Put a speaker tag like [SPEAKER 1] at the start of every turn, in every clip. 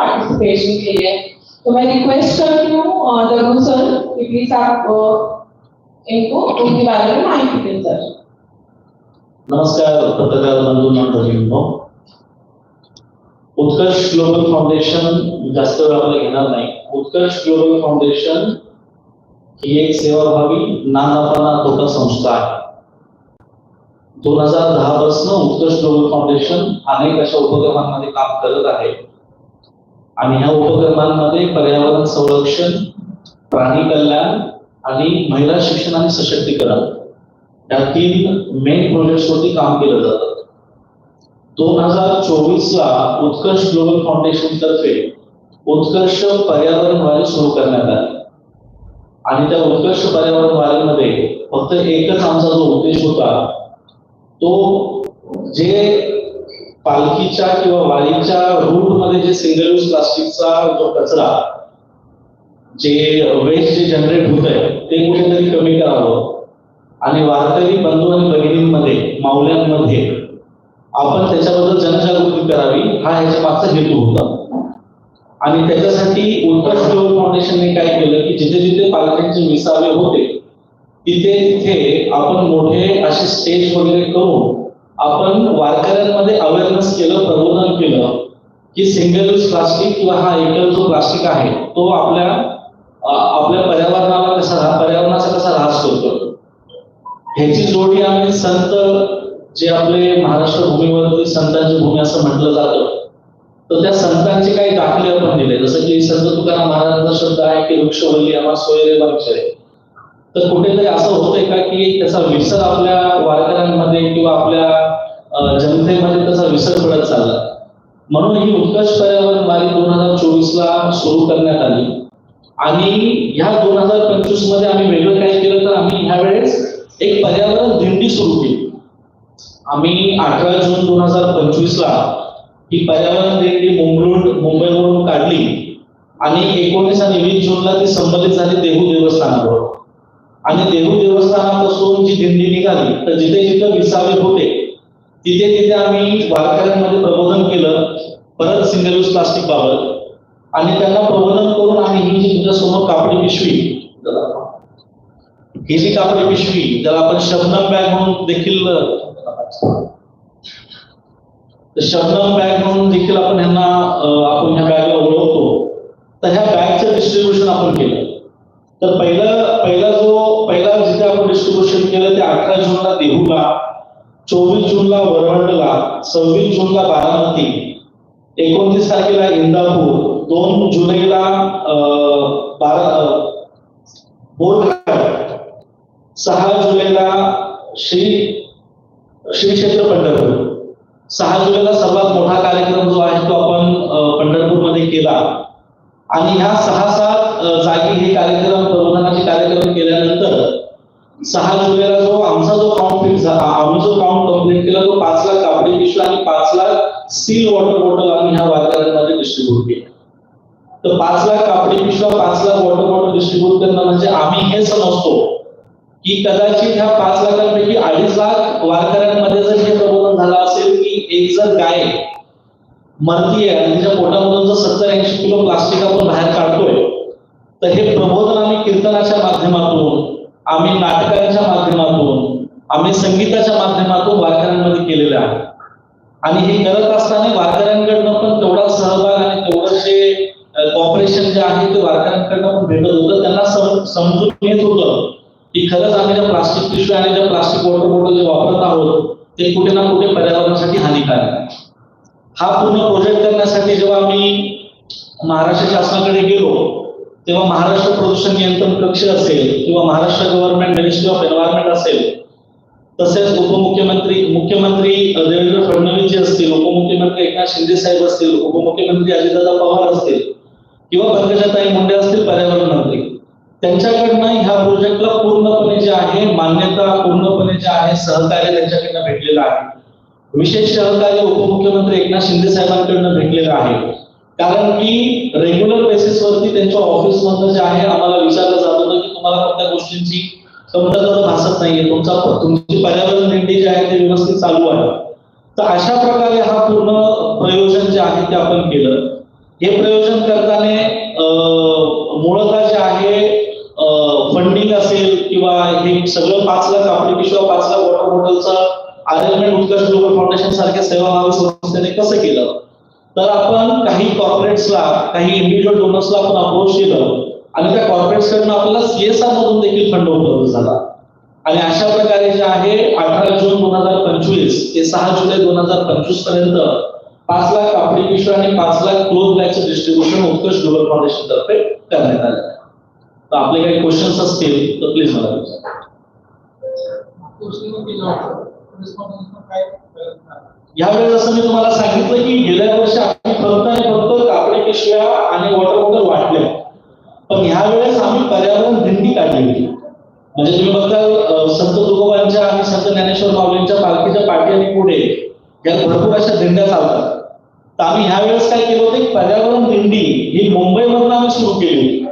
[SPEAKER 1] Participation के लिए। तो मैं रिक्वेस्ट करती हूँ दगू सर कि प्लीज आप इनको उनके बारे में माहिती दें सर।
[SPEAKER 2] नमस्कार पत्रकार बंधू मंडळींनो उत्कर्ष ग्लोबल फाउंडेशन जास्त वेळ आपल्याला घेणार नाही. उत्कर्ष ग्लोबल फाउंडेशन ही एक सेवाभावी ना नफा ना तोटा संस्था आहे. दोन हजार दहा पासून उत्कर्ष ग्लोबल फाउंडेशन अनेक अशा उपक्रमांमध्ये काम करत आहे. आणि ह्या उपक्रमांमध्ये पर्यावरण संरक्षण प्राणी कल्याण आणि महिला शिक्षण आणि सशक्तीकरण या तीन मेन प्रोजेक्ट्सवरती काम केलं जातं. दोन हजार चोवीस ला उत्कर्ष ग्लोबल फाउंडेशन तर्फे उत्कर्ष पर्यावरण वारी सुरू करण्यात आली. आणि त्या उत्कर्ष पर्यावरण वारीमध्ये फक्त एकच आमचा जो उद्देश होता तो जे पालखीच्या किंवा वारीच्या रूटमध्ये जे सिंगल यूज प्लास्टिकचा जो कचरा जे वेस्ट जे जनरेट होत आहे ते कुठेतरी कमी करावं. आणि वारकरी बंधू आणि भगिनींमध्ये माऊल्यांमध्ये आपण त्याच्याबद्दल जनजागृती करावी हा ह्याच्या मागचा हेतू होता. आणि त्याच्यासाठी उत्कर्ष ग्लोबल फाउंडेशनने काय केलं की जिथे जिथे पालख्यांचे विसावे होते तिथे तिथे आपण मोठे असे स्टेज वगैरे करून आपण वारकऱ्यांमध्ये अवेअरनेस केलं प्रबोधन केलं की सिंगल यूज प्लास्टिक किंवा हा एकल जो प्लास्टिक आहे तो आपल्या आपल्या पर्यावरणाला कसा पर्यावरणाचा कसा ऱ्हास करतो? ह्याची जोडी आम्ही संत जे आपले महाराष्ट्र भूमीवरती संतांची भूमी असं म्हटलं जातं तर त्या संतांचे काही दाखले आपण दिले. जसं की संत तुकाराम महाराजांचा शब्द आहे की वृक्षवल्ली आम्हा सोयरे वाक्षरे तर कुठेतरी असं होतंय का की त्याचा विसर आपल्या वारकऱ्यांमध्ये किंवा आपल्या जनतेमध्ये त्याचा विसर पडत चालला? म्हणून ही उत्कर्ष पर्यावरण वारी दोन हजार चोवीस ला सुरू करण्यात आली. आणि ह्या दोन हजार पंचवीसमध्ये आम्ही वेगळं काय केलं तर आम्ही ह्या वेळेस एक पर्यावरण दिंडी सुरू केली. आम्ही अठरा जून दोन हजार पंचवीस ला ही पर्यावरण दिंडी मुंबई मुंबईवरून काढली. आणि एकोणीस आणि वीस जूनला ती संबंधित झाली देहू देवस्थानावर आणि देहू देवस्थानापासून जी दिंडी निघाली तर जिथे जिथे विसावे होते तिथे तिथे आम्ही वारकऱ्यांमध्ये प्रबोधन केलं परत सिंगल यूज प्लास्टिक बाबत आणि त्यांना प्रबोधन करून आम्ही ही जी तुझ्या समोर कापडी पिशवी ही जी कापडी पिशवी ज्याला आपण शबनम बॅग म्हणून देखील शबनम बॅग म्हणून देखील आपण ह्यांना आपण ह्या बॅगला ओळखतो. तर ह्या बॅगचं डिस्ट्रीब्युशन आपण केलं. तर पहिलं जो पहिला जिथे आपण डिस्ट्रीब्युशन केलं ते अठरा जूनला देहूला चोवीस जूनला वरवंडला सव्वीस जूनला बारामती एकोणतीस तारखेला इंदापूर दोन जुलैला अं, बारा बोरघाट सहा जुलैला श्री श्री क्षेत्र पंढरपूर सहा जुलैला सर्वात मोठा कार्यक्रम जो आहे तो आपण पंढरपूर पंढरपूरमध्ये केला. आणि ह्या सहा सात जागी हे कार्यक्रम प्रबोधनाचे कार्यक्रम केल्यानंतर सहा जुलैला जो आमचा जो काउंट फिक्स झाला आम्ही जो काउंट कंप्लीट केला तो पाच लाख कापडी पिशव्या आणि पाच लाख स्टील वॉटर बॉटल आम्ही ह्या वारकऱ्यांमध्ये डिस्ट्रीब्यूट केले. तर पाच लाख कापडी पिशव्या पाच लाख वॉटर बॉटल डिस्ट्रीब्यूट करणं म्हणजे आम्ही हे समजतो की कदाचित ह्या पाच लाखांपैकी अडीच लाख वारकऱ्यांमध्ये जर हे प्रबोधन झालं असेल की एक जर गाय मरतीये आणि तिच्या पोटामधून जर सत्तर ऐंशी किलो प्लास्टिक आपण बाहेर काढतोय तर हे प्रबोधन आम्ही कीर्तनाच्या माध्यमातून आम्ही नाटकांच्या माध्यमातून आम्ही संगीताच्या माध्यमातून वारकऱ्यांमध्ये केलेलं आहे. आणि हे करत असताना वारकऱ्यांकडनं पण तेवढा सहभाग आणि तेवढं जे कॉपरेशन जे आहे ते वारकऱ्यांकडनं पण भेटत होतं. त्यांना सम- समजून येत होतं की खरंच आम्ही ज्या प्लास्टिक पिशव्या आणि ज्या प्लास्टिक वॉटर बॉटल जे वापरत आहोत ते कुठे ना कुठे पर्यावरणासाठी हानिकारक हा पूर्ण प्रोजेक्ट करण्यासाठी जेव्हा आम्ही महाराष्ट्र शासनाकडे गेलो तेव्हा महाराष्ट्र प्रदूषण नियंत्रण कक्ष असेल किंवा Maharashtra government ministry of environment असेल तसेच उपमुख्यमंत्री मुख्यमंत्री देवेंद्र फडणवीस जे असतील उपमुख्यमंत्री एकनाथ शिंदे साहेब असतील उपमुख्यमंत्री अजितदादा पवार असतील किंवा पंकजाताई मुंडे असतील पर्यावरण मंत्री त्यांच्याकडनं ह्या प्रोजेक्टला पूर्णपणे जे आहे मान्यता पूर्णपणे जे आहे सहकार्य त्यांच्याकडनं भेटलेलं आहे. विशेष सहकार्य उपमुख्यमंत्री एकनाथ शिंदे साहेबांकडनं भेटलेलं आहे. कारण की रेग्युलर बेसिसवरती त्यांच्या ऑफिसमधनं जे आहे आम्हाला विचारलं जात होतं की तुम्हाला कोणत्या गोष्टींची कमतरता भासत नाहीये. तुमचा तुमची पर्यावरण दिंडी जी आहे ते व्यवस्थित चालू आहे. तर अशा प्रकारे हा पूर्ण प्रयोजन जे आहे ते आपण केलं. हे प्रयोजन करताना अं, जे आहे फंडिंग असेल किंवा हे सगळं पाच लाख आपली पिशवा पाच लाख वॉटर बॉटलचं अरेंजमेंट उत्कर्ष ग्लोबल फाउंडेशन सारख्या सेवाभावी संस्थेने कसं केलं? तर आपण काही कॉर्पोरेट्सला काही इंडिव्हिज्युअल डोनर्सला आपण अप्रोच केलं आणि त्या कॉर्पोरेट्स कडनं आपल्याला सीएसआर मधून देखील फंड उपलब्ध झाला. आणि अशा प्रकारे जे आहे अठरा जून दोन हजार पंचवीस ते सहा जुलै दोन हजार पंचवीसपर्यंत पाच लाख कापडी पिशव्या आणि पाच लाख क्लोथ बॅगचं डिस्ट्रीब्युशन उत्कर्ष ग्लोबल फाउंडेशन तर्फे करण्यात आलं. तर आपले काही क्वेश्चन्स असतील तर प्लीज मला विचारा. यावेळेस असं मी तुम्हाला सांगितलं की गेल्या वर्षी आम्ही फक्त आणि फक्त कापडी पिशव्या आणि वॉटर बॉटल वाटले पण ह्या वेळेस आम्ही पर्यावरण दिंडी काढली होती म्हणजे तुम्ही बघता संत तुकोबांच्या आणि संत ज्ञानेश्वर माऊलींच्या पालखीच्या पाठी आणि पुढे या भरपूर अशा दिंड्या चालतात. तर आम्ही ह्या वेळेस काय केलं होतं पर्यावरण दिंडी ही मुंबईमधून आम्ही सुरू केली.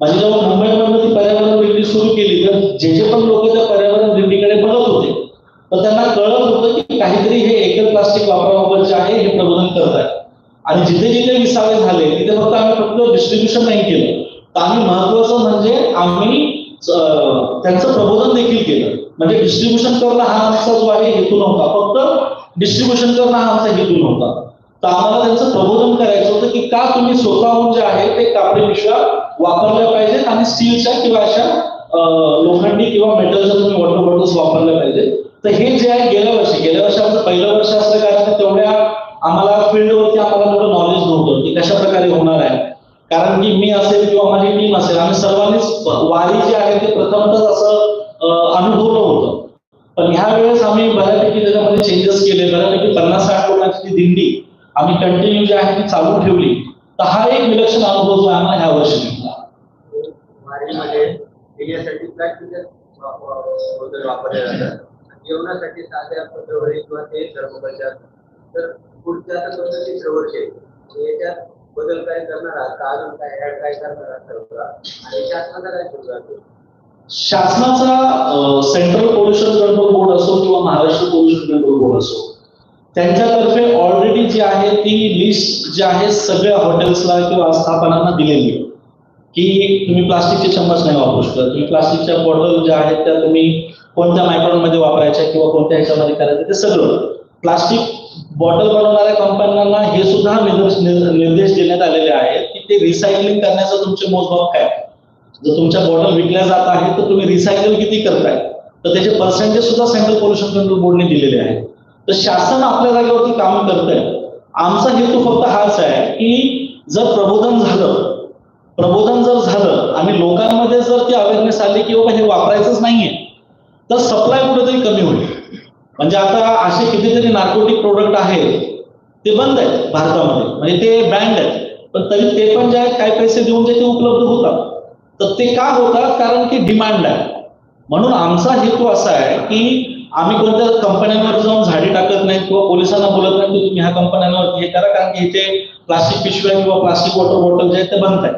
[SPEAKER 2] म्हणजे जेव्हा मुंबईमधून ती पर्यावरण दिंडी सुरू केली तर जे जे पण लोक त्या पर्यावरण दिंडीकडे बघत होते तर त्यांना कळत होतं की काहीतरी हे एकल प्लास्टिक वापराबाबत जे आहे हे प्रबोधन करत आहे आणि जिथे जिथे विसावे झाले तिथे फक्त आम्ही फक्त डिस्ट्रीब्युशन नाही केलं. तर आम्ही महत्वाचं म्हणजे आम्ही त्यांचं प्रबोधन देखील केलं. म्हणजे डिस्ट्रीब्युशन करणं हा आमचा जो आहे हेतू नव्हता. फक्त डिस्ट्रीब्युशन करणं हा आमचा हेतू नव्हता. तर आम्हाला त्यांचं प्रबोधन करायचं होतं की का तुम्ही स्वतःहून जे आहे ते कापडी पिशव्या वापरल्या पाहिजेत आणि स्टीलच्या किंवा अशा लोखंडी किंवा मेटलच्या तुम्ही वॉटर बॉटल्स वापरल्या पाहिजेत. तर हे जे आहे गेल्या वर्षी गेल्या वर्षी आमचं पहिलं वर्ष असल्या कारण तेवढ्या आम्हाला फील्डवरती आम्हाला तेवढं नॉलेज नव्हतं की कशा प्रकारे होणार आहे कारण की मी असेल किंवा माझी टीम असेल आम्ही सर्वांनीच वारी जी आहे ते प्रथमतच असं अनुभवलं होतं. पण ह्या वेळेस आम्ही बऱ्यापैकी त्याच्यामध्ये चेंजेस केले. बऱ्यापैकी पन्नास साठ लोकांची दिंडी आम्ही कंटिन्यू जी आहे ती चालू ठेवली. तर हा एक विलक्षण अनुभव जो आहे आम्हाला ह्या वर्षी मिळाला.
[SPEAKER 3] जेवणासाठी साध्या किंवा ते थर्मोकलच्या तर पुढच्या आता आहे म्हणजे याच्यात बदल काय करणार आहात? का अजून काय ऍड काय करणार आहात? आणि शासनाचा काय सुरू
[SPEAKER 2] शासनाचा सेंट्रल पोल्युशन कंट्रोल बोर्ड असो किंवा महाराष्ट्र पोल्युशन कंट्रोल बोर्ड असो त्यांच्यातर्फे ऑलरेडी जी आहे ती लिस्ट जी आहे सगळ्या हॉटेल्सला किंवा आस्थापनांना दिलेली आहे. की तुम्ही प्लास्टिकचे चम्मच नाही वापरू शकत तुम्ही प्लास्टिकच्या बॉटल ज्या आहेत त्या तुम्ही कोणत्या मायक्रॉनमध्ये वापरायच्या किंवा कोणत्या ह्याच्यामध्ये करायचं ते सगळं. प्लास्टिक बॉटल बनवणाऱ्या कंपन्यांना हे सुद्धा निर्देश निर्देश देण्यात आलेले आहेत की ते रिसायकलिंग करण्याचं तुमचे मोजमाप काय जर तुमच्या बॉटल विकल्या जात आहेत तर तुम्ही रिसायकल किती करताय? तर त्याचे पर्सेंटेज सुद्धा सेंट्रल पोल्युशन कंट्रोल बोर्डने दिलेले आहेत. तर शासन आपल्या जागेवरती काम करतंय. आमचा हेतू फक्त हाच आहे की जर प्रबोधन झालं प्रबोधन जर झालं आणि लोकांमध्ये जर ती अवेअरनेस आली की बाबा हे वापरायचंच नाहीये तर सप्लाय कुठेतरी कमी होईल. म्हणजे आता असे कितीतरी नार्कोटिक प्रोडक्ट आहेत ते बंद आहेत भारतामध्ये. म्हणजे ते बँड आहेत. पण तरी ते पण जे आहेत काही पैसे देऊन जे ते उपलब्ध होतात. तर ते का होतात? कारण की डिमांड आहे. म्हणून आमचा हेतू असा आहे की आम्ही कोणत्या कंपन्यांवर जाऊन झाडी टाकत नाही किंवा पोलिसांना बोलत नाही की तुम्ही ह्या कंपन्यांवर हे करा कारण की इथे प्लास्टिक पिशव्या किंवा प्लास्टिक वॉटर बॉटल जे आहेत ते बंद आहेत.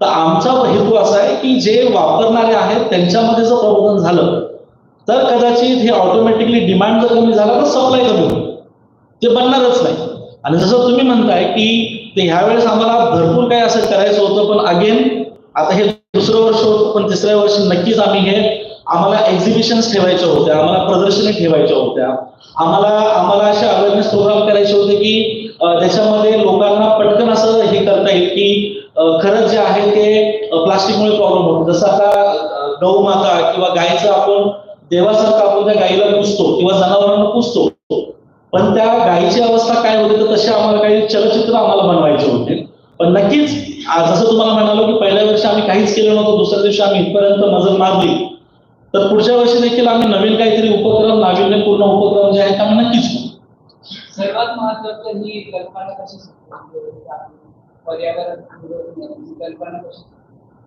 [SPEAKER 2] तर आमचा हेतू असा आहे की जे वापरणारे आहेत त्यांच्यामध्ये जर प्रबोधन झालं तर कदाचित हे ऑटोमॅटिकली डिमांड जर कमी झाला तर सप्लाय कमी होईल. ते बनणारच नाही. आणि जसं तुम्ही म्हणताय की ते ह्या वेळेस आम्हाला भरपूर काय असं करायचं होतं पण अगेन आता हे दुसरं वर्ष होतं पण तिसऱ्या वर्षी नक्कीच आम्ही हे आम्हाला एक्झिबिशन्स ठेवायच्या होत्या आम्हाला प्रदर्शनी ठेवायच्या होत्या. आम्हाला आम्हाला असे अवेअरनेस प्रोग्राम करायचे होते की त्याच्यामध्ये लोकांना पटकन असं हे करता येईल की खरंच जे आहे ते प्लास्टिकमुळे प्रॉब्लेम होतो. जसं आता गहू गौमाता किंवा गायचं आपण देवासारखा आपण त्या गायीला पुसतो किंवा जनावरांना पुसतो पण त्या गायीची अवस्था काय होते तर तसे आम्हाला काही चलचित्र आम्हाला बनवायचे होते. पण नक्कीच जसं तुम्हाला म्हणालो की पहिल्या वर्षी आम्ही काहीच केलं नव्हतं दुसऱ्या दिवशी आम्ही इथपर्यंत नजर मारली. तर पुढच्या वर्षी देखील आम्ही नवीन काहीतरी उपक्रम नाविन्यपूर्ण उपक्रम जे आहेत आम्ही नक्कीच
[SPEAKER 4] सर्वात महत्वाचं ही कल्पना कशी पर्यावरण कल्पना कशी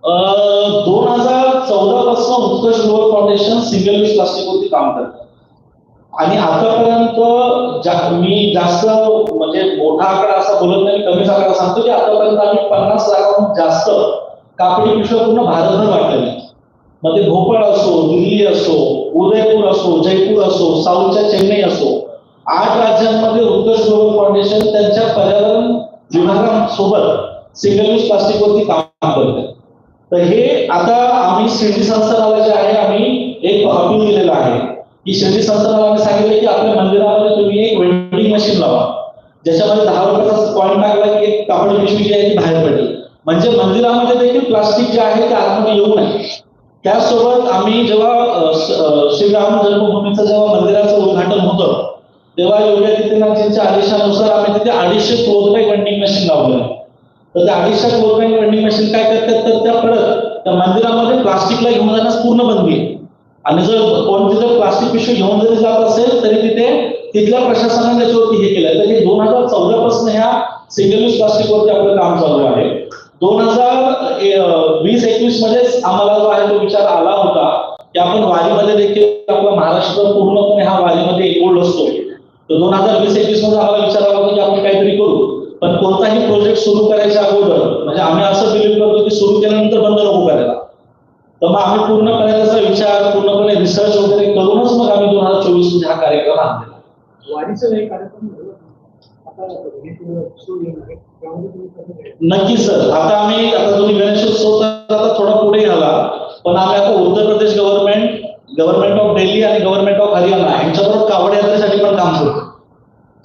[SPEAKER 2] दोन हजार चौदा पासून Utkarsh global foundation single use plastic वरती काम करत. आणि आतापर्यंत जा- मी जास्त म्हणजे मोठा आकडा असा बोलत नाही कमीच आकडा सांगतो की आतापर्यंत आम्ही पन्नास लाखाहून जास्त कापडी पिशव्या पूर्ण भारतभर वाटलेल्या मग ते भोपाळ असो दिल्ली असो उदयपूर असो जयपूर असो साऊथच्या चेन्नई असो आठ राज्यांमध्ये उत्कर्ष ग्लोबल फाउंडेशन त्यांच्या पर्यावरण विभागासोबत सिंगल यूज प्लास्टिक वरती काम करते तर हे आता आम्ही शिर्डी संस्थानाला जे आहे आम्ही एक अपील दिलेलं आहे. की शिर्डी संस्थानाला आम्ही सांगितलं की आपल्या मंदिरामध्ये तुम्ही एक वेंडिंग मशीन लावा. ज्याच्यामध्ये दहा रुपयाचा कॉइन टाकला की एक कापड पिशवी जी आहे ती बाहेर पडली. म्हणजे मंदिरामध्ये देखील प्लास्टिक जे आहे ते आतमध्ये येऊ नये. त्यासोबत आम्ही जेव्हा श्रीराम जन्मभूमीचं जेव्हा मंदिराचं उद्घाटन होतं तेव्हा योग्य आदित्यनाथजींच्या आदेशानुसार आम्ही तिथे अडीचशे क्लोथ वेंडिंग मशीन लावलं आहे. तर त्या अडीचशे क्लोथ वेंडिंग मशीन काय करतात तर त्या परत त्या मंदिरामध्ये प्लास्टिकला घेऊन जाण्यास पूर्ण बंदी आहे. आणि जर कोण तिथं प्लास्टिक पिशवी घेऊन जरी जात असेल तरी तिथे तिथल्या प्रशासनाने त्याच्यावरती हे केलं तर हे दोन हजार चौदा पासून ह्या सिंगल यूज प्लास्टिक वरती आपलं काम चालू आहे. दोन हजार वीस एकवीस मध्येच आम्हाला जो आहे तो विचार आला होता की आपण वारीमध्ये देखील आपला महाराष्ट्र पूर्णपणे हा वारीमध्ये एकवड असतो तर दोन हजार वीस एकवीसमध्ये आम्हाला विचार आला होता की आपण काहीतरी करू. पण कोणता सुरू करायच्या अगोदर म्हणजे आम्ही असं बिलीव्ह करतो की सुरू केल्यानंतर बंद नको करायला. तर मग आम्ही पूर्णपणे त्याचा विचार पूर्णपणे रिसर्च वगैरे करूनच मग आम्ही दोन हजार चोवीसमध्ये हा कार्यक्रम आणलेला.
[SPEAKER 3] झालं.
[SPEAKER 2] नक्की सर आता आम्ही आता तुम्ही गणेशोत्सव आता थोडा पुढे घाला पण आम्ही आता Uttar Pradesh government government of Delhi आणि गव्हर्नमेंट ऑफ हरियाणा यांच्याबरोबर कावड यात्रेसाठी पण काम करतो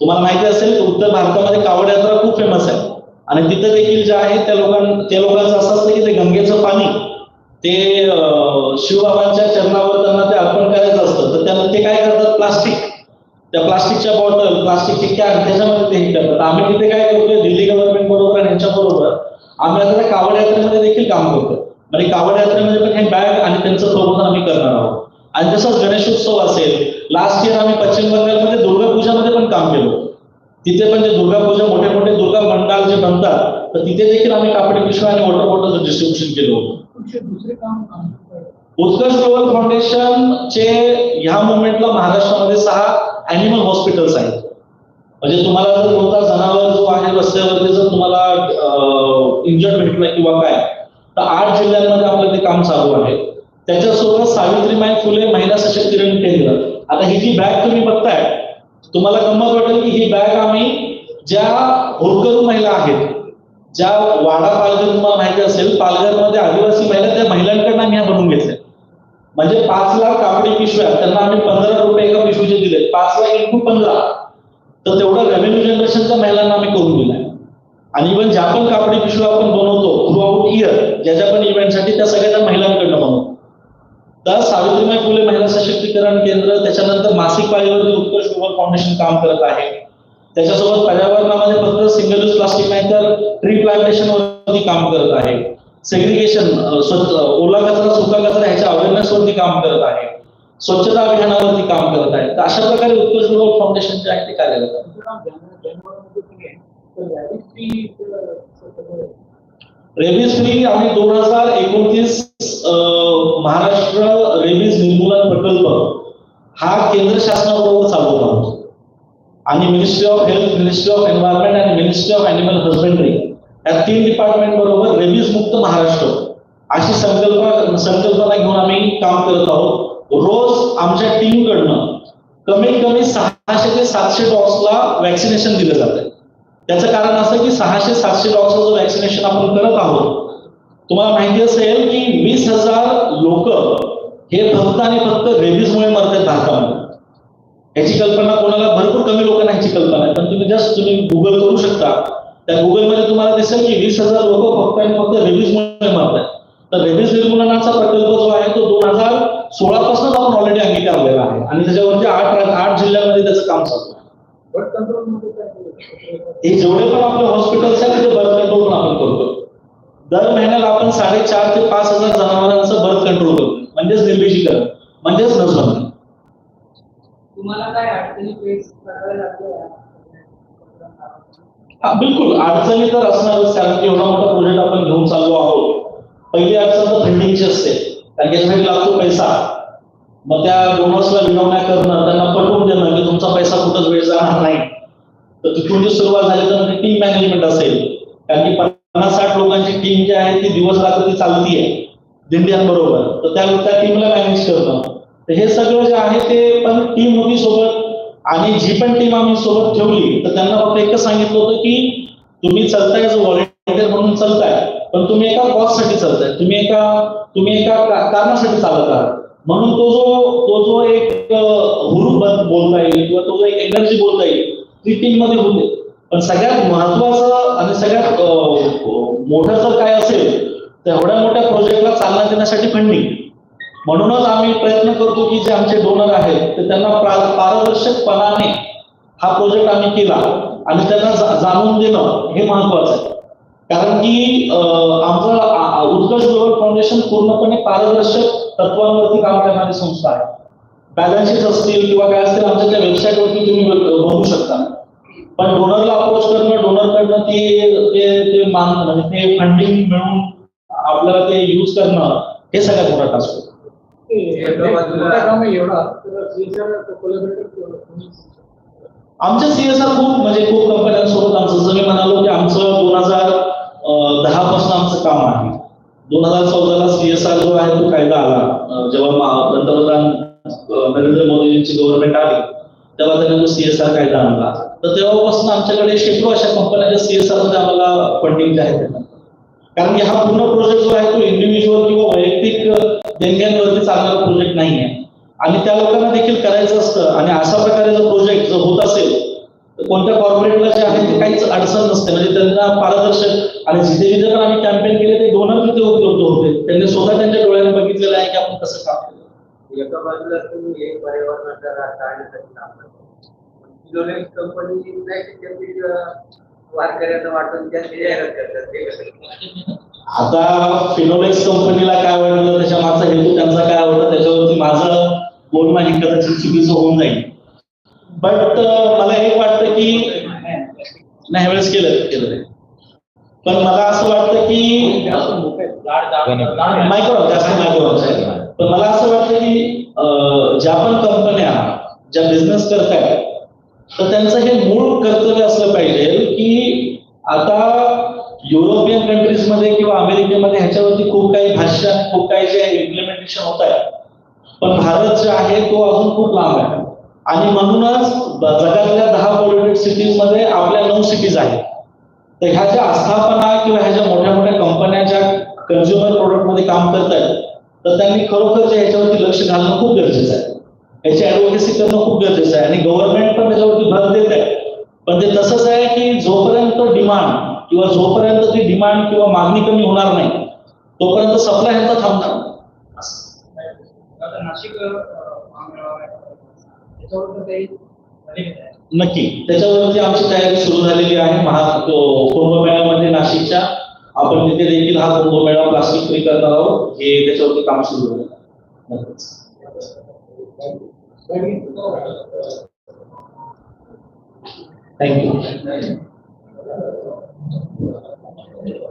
[SPEAKER 2] तुम्हाला माहिती असेल उत्तर भारतामध्ये कावड यात्रा खूप फेमस आहे. आणि तिथं देखील जे आहे त्या लोकां त्या लोकांचं असं असतं की ते गंगेचं पाणी ते शिवबाबांच्या चरणावर त्यांना ते अर्पण करायचं असतं. तर त्यांना ते काय करतात? प्लास्टिक. त्या प्लास्टिकच्या बॉटल प्लास्टिकचे कॅन त्याच्यामध्ये ते हे करतात. आम्ही तिथे काय करतोय? दिल्ली गव्हर्नमेंट बरोबर आणि यांच्या बरोबर आम्ही आता त्या कावड यात्रेमध्ये देखील काम करतो म्हणजे कावड यात्रेमध्ये पण हे बॅग आणि त्यांचं प्रबोधन आम्ही करणार आहोत. आणि तसंच गणेशोत्सव असेल लास्ट इयर आम्ही पश्चिम बंगालमध्ये दुर्गा पूजामध्ये पण काम केलं. तिथे पण जे दुर्गा पूजा मोठे मोठे दुर्गा मंडळ जे बनतात तर तिथे देखील आम्ही कापडी पिशव्या आणि वॉटर बॉटल डिस्ट्रीब्युशन केलं होतं. उत्कर्ष ग्लोबल फाउंडेशनचे ह्या मुवमेंटला महाराष्ट्रामध्ये सहा अॅनिमल हॉस्पिटल्स आहेत. म्हणजे तुम्हाला जर कोणता जनावर जो आहे रस्त्यावरती जर तुम्हाला इंजर्ड भेटला किंवा काय तर आठ जिल्ह्यांमध्ये आपलं ते काम चालू आहे. त्याच्यासोबत सावित्रीबाई फुले महिला सशक्तीकरण केंद्र. आता ही जी बॅग तुम्ही बघताय तुम्हाला गंमत वाटेल की ही बॅग आम्ही ज्या होरकरू महिला आहेत ज्या वाडा पालघर तुम्हाला माहिती असेल पालघरमध्ये आदिवासी महिला त्या महिलांकडनं आम्ही बनवून घेतल्या. म्हणजे पाच लाख कापडी पिशव्या त्यांना आम्ही पंधरा रुपये एका पिशवीचे दिले पाच लाख इंटू पंधरा. तर तेवढं रेव्हेन्यू जनरेशनच्या महिलांना आम्ही करून दिलाय. आणि इव्हन ज्या पण कापडी पिशव्या आपण बनवतो थ्रू आउट इयर ज्याच्या पण इव्हेंटसाठी त्या सगळ्या त्या महिलांकडनं बनवतो. तर सावित्रीबाई फुले महिला सशक्तीकरण केंद्र त्याच्यानंतर मासिक पाळीवरती उत्कर्ष फाउंडेशन काम करत आहे. त्याच्यासोबत पर्यावरणामध्ये फक्त सिंगल यूज प्लास्टिक नाही तर ट्री प्लांटेशन वरती काम करत आहे. सेग्रिगेशन ओला कचरा सुका कचरा ह्याच्या अवेअरनेस वरती काम करत आहे. स्वच्छता अभियानावरती काम करत आहे. तर अशा प्रकारे उत्कर्ष ग्लोबल फाउंडेशन जे आहे ते कार्यरत आहे. रेबीज फ्री आम्ही दोन हजार एकोणतीस महाराष्ट्र रेबीज निर्मूलन प्रकल्प हा केंद्र शासनाबरोबर चालवला आहोत आणि ministry of health ministry of environment आणि मिनिस्ट्री ऑफ अॅनिमल हजबेंड्री या तीन डिपार्टमेंट बरोबर रेबीज मुक्त महाराष्ट्र अशी संकल्पना संकल्पना घेऊन आम्ही काम करत आहोत. रोज आमच्या टीम कडनं कमीत कमी सहाशे ते सातशे डॉग्सला वॅक्सिनेशन दिलं जातं त्याचं कारण असं की सहाशे सातशे डॉग्सला जो वॅक्सिनेशन आपण करत आहोत. तुम्हाला माहिती असेल की वीस हजार लोक हे फक्त आणि फक्त रेबीजमुळे मरतात भारतामध्ये याची कल्पना कोणाला भरपूर कमी लोकांना ह्याची कल्पना आहे. पण तुम्ही जस्ट तुम्ही गुगल करू शकता. त्या गुगलमध्ये तुम्हाला दिसेल की वीस हजार लोक फक्त आणि फक्त रेबीजमुळे मारतात तर रेबीज निर्मूलनाचा प्रकल्प जो आहे तो दोन हजार सोळा पासूनच आपण ऑलरेडी अंगीकारलेला आहे. आणि त्याच्यावरती आठ आठ जिल्ह्यामध्ये त्याचं काम चालू आहे. हे जेवढे पण आपले हॉस्पिटल्स आहेत ते बर्थ कंट्रोल आपण करतो. दर महिन्याला आपण साडेचार ते पाच हजार जनावरांचं बर्थ कंट्रोल करतो. म्हणजेच निर्देशीकरण
[SPEAKER 4] तुम्हाला काय अडचणी फेस कराव्या लागल्या
[SPEAKER 2] हा, बिलकुल. अडचणी तर असणारच कारण की एवढा मोठा प्रोजेक्ट आपण घेऊन चाललो आहोत. पहिली अडचण तर फंडिंगची असते. कारण याच्यासाठी लागतो पैसा. मग त्या बोनसला विनवण्या करणं त्यांना पटवून देणं की तुमचा पैसा कुठंच वेळ जाणार नाही. तर तिथून जी सुरुवात झाली तर टीम मॅनेजमेंट असेल. कारण की पन्नास साठ लोकांची टीम जी आहे ती दिवस रात्र ती चालतीये. दिंड्यांबरोबर. तर त्या टीमला मॅनेज करणं. हे सगळं जे आहे ते पण टीम होती सोबत. आणि जी पण टीम आम्ही सोबत ठेवली तर त्यांना फक्त एकच सांगितलं होतं की तुम्ही चालताय व्हॉलेंटियर म्हणून चालताय पण तुम्ही एका कॉस्टसाठी चालताय. तुम्ही एका तुम्ही एका कारणासाठी चालत आहात. म्हणून तो जो तो जो एक हुरूप बन- बोलता येईल किंवा तो जो एक एनर्जी बोलता येईल ती टीममध्ये होते. पण सगळ्यात महत्वाचं आणि सगळ्यात मोठं जर काय असेल तर एवढ्या मोठ्या प्रोजेक्टला चालना देण्यासाठी फंडिंग म्हणूनच आम्ही प्रयत्न करतो की जे आमचे डोनर आहेत ते त्यांना पारदर्शकपणाने हा प्रोजेक्ट आम्ही केला आणि त्यांना जाणून देणं हे महत्वाचं आहे. कारण की आमचं उत्कर्ष ग्लोबल फाउंडेशन पूर्णपणे पारदर्शक तत्वांवरती काम करणारी संस्था आहे. बॅलन्सशीट असतील किंवा काय असतील आमच्या त्या वेबसाईटवरती तुम्ही बघू शकता. पण डोनरला अप्रोच करणं डोनरकडनं ते ते मान म्हणजे ते फंडिंग मिळून आपल्याला ते युज करणं हे सगळ्यात मोठा टास्क आमच्या सीएसआर खूप म्हणजे खूप कंपन्यांसोबत आमचं. जसं मी म्हणालो की आमचं दोन हजार दहा पासून आमचं काम आहे. दोन हजार चौदाला सीएसआर जो आहे तो कायदा आला. जेव्हा पंतप्रधान नरेंद्र मोदींची गव्हर्नमेंट आली तेव्हा त्यांनी तो सीएसआर कायदा आणला. तर तेव्हापासून आमच्याकडे शेकडो अशा कंपन्यांच्या सीएसआरमध्ये आम्हाला फंडिंग आहे त्यांना कारण की हा पूर्ण प्रोजेक्ट जो आहे तो इंडिव्हिज्युअल किंवा वैयक्तिक देणग्यांवरती चालणारा प्रोजेक्ट नाही आहे आणि त्या लोकांना देखील करायचं असतं आणि अशा प्रकारे जर प्रोजेक्ट जर होत असेल तर कोणत्या कॉर्पोरेटला जे आहे ते काहीच अडचण नसते. म्हणजे त्यांना पारदर्शक आणि जिथे जिथे पण आम्ही कॅम्पेन केले ते दोनच तिथे उपलब्ध होते. त्यांनी स्वतः त्यांच्या डोळ्याने बघितलेलं आहे की आपण कसं काम केलं.
[SPEAKER 3] एका बाजूला तुम्ही एक पर्यावरणाचा ऱ्हास टाळण्यासाठी काम कंपनी वारकऱ्यांना वाटून त्यांची जाहिरात करतात
[SPEAKER 2] आता फिनोलेक्स कंपनीला काय वाटलं त्याच्या मागचा हेतू त्यांचा काय होता त्याच्यावरती माझं बोलणं हे कदाचित चुकीचं होऊन जाईल. बट मला एक वाटतं की नाही ह्यावेळेस केलं केलं पण मला असं वाटतं की मायक्रो जास्त मायक्रो पण मला असं वाटतं की ज्या पण कंपन्या ज्या बिझनेस करतायत तर त्यांचं हे मूळ कर्तव्य असलं पाहिजे की आता युरोपियन कंट्रीजमध्ये किंवा अमेरिकेमध्ये ह्याच्यावरती खूप काही भाष्य खूप काही जे इम्प्लिमेंटेशन होत आहे. पण भारत जे आहे तो अजून खूप लांब आहे. आणि म्हणूनच जगातल्या दहा पॉल्युटेड सिटीजमध्ये आपल्या नऊ सिटीज आहेत. तर ह्या ज्या आस्थापना किंवा ह्या ज्या मोठ्या मोठ्या कंपन्या ज्या कन्झ्युमर प्रोडक्टमध्ये काम करतायत तर त्यांनी खरोखर ह्याच्यावरती लक्ष घालणं खूप गरजेचं आहे. याची ऍडव्होकेसी करणं खूप गरजेचं आहे. आणि गव्हर्नमेंट पण त्याच्यावरती भर देत आहे. पण ते तसंच आहे की जोपर्यंत डिमांड किंवा जोपर्यंत ती डिमांड किंवा मागणी कमी होणार नाही तोपर्यंत सप्लाय ह्यांचा थांबणार. नक्की. त्याच्यावरती आमची तयारी सुरू झालेली आहे. महा तो कुंभमेळ्यामध्ये नाशिकच्या. आपण तिथे देखील हा कुंभमेळा प्लास्टिक फ्री करणार आहोत. हे त्याच्यावरती काम सुरू आहे. नक्कीच. Thank you.